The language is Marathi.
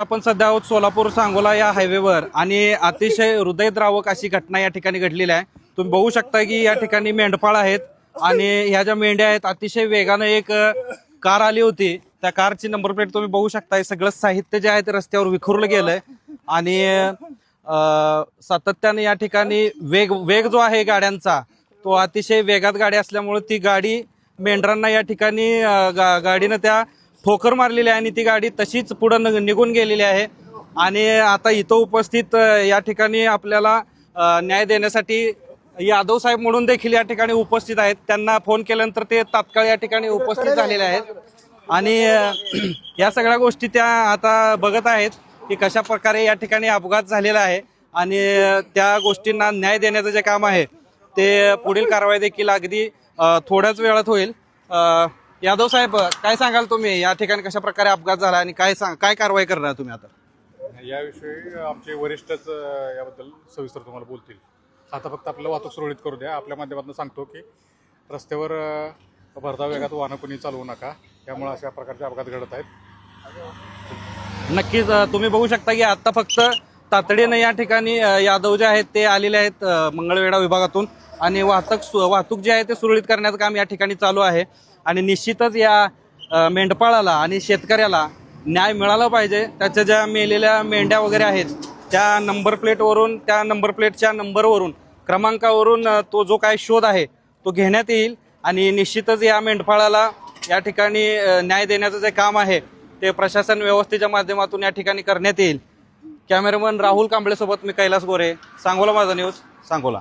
आपण सध्या आहोत सोलापूर सांगोला या हायवेवर आणि अतिशय हृदयद्रावक अशी घटना या ठिकाणी घडलेली आहे. तुम्ही बघू शकता की या ठिकाणी मेंढपाळ आहेत आणि ह्या ज्या मेंढ्या आहेत अतिशय वेगानं एक कार आली होती. त्या कारची नंबर प्लेट तुम्ही बघू शकताय. सगळं साहित्य जे आहे ते रस्त्यावर विखुरलं गेलंय. आणि सातत्याने या ठिकाणी वेग वेग जो आहे गाड्यांचा तो अतिशय वेगात गाडी असल्यामुळे ती गाडी मेंढरांना या ठिकाणी गा- गाडीनं त्या ठोकर मारलेली आहे आणि ती गाडी तशीच पुढे निघून गेलेली आहे. आणि आता इथं उपस्थित अ, या ठिकाणी आपल्याला अ, न्याय देण्यासाठी यादव साहेब म्हणून देखील या ठिकाणी उपस्थित आहेत. त्यांना फोन केल्यानंतर ते तात्काळ या ठिकाणी उपस्थित झालेले आहेत. आणि अ, या सगळ्या गोष्टी त्या आता बघत आहेत की कशा प्रकारे या ठिकाणी अपघात झालेला आहे. आणि अ, त्या गोष्टींना न्याय देण्याचं जे काम आहे ते पुढील कारवाई देखील अगदी अ, थोड्याच वेळात होईल. अ, यादव साहेब काय सांगाल तुम्ही? या ठिकाणी कशा प्रकारे अपघात झाला आणि काय सांग काय कारवाई करणार तुम्ही आता? याविषयी आमचे वरिष्ठच याबद्दल सविस्तर तुम्हाला बोलतील. आता फक्त आपल्याला वाहतूक सुरळीत करू द्या. आपल्या माध्यमातून सांगतो की रस्त्यावर भरधाव वेगात वाहनं कोणी चालवू नका. त्यामुळे अशा प्रकारचे अपघात घडत आहेत. नक्कीच तुम्ही बघू शकता की आता फक्त तातडीनं या ठिकाणी यादव जे आहेत ते आलेले आहेत मंगळवेढा विभागातून. आणि वाहतूक सु- वाहतूक जे आहे ते सुरळीत करण्याचं काम या ठिकाणी चालू आहे. आणि निश्चितच या मेंढपाळाला आणि शेतकऱ्याला न्याय मिळाला पाहिजे. त्याच्या ज्या मेलेल्या मेंढ्या वगैरे आहेत त्या नंबर प्लेटवरून त्या नंबर प्लेटच्या नंबरवरून क्रमांकावरून तो जो काय शोध आहे तो घेण्यात येईल. आणि निश्चितच या मेंढपाळाला या ठिकाणी न्याय देण्याचं जे काम आहे ते प्रशासन व्यवस्थेच्या माध्यमातून या ठिकाणी करण्यात येईल. कॅमेरामन राहुल कांबळेसोबत मी कैलास गोरे सांगोला माझा न्यूज सांगोला.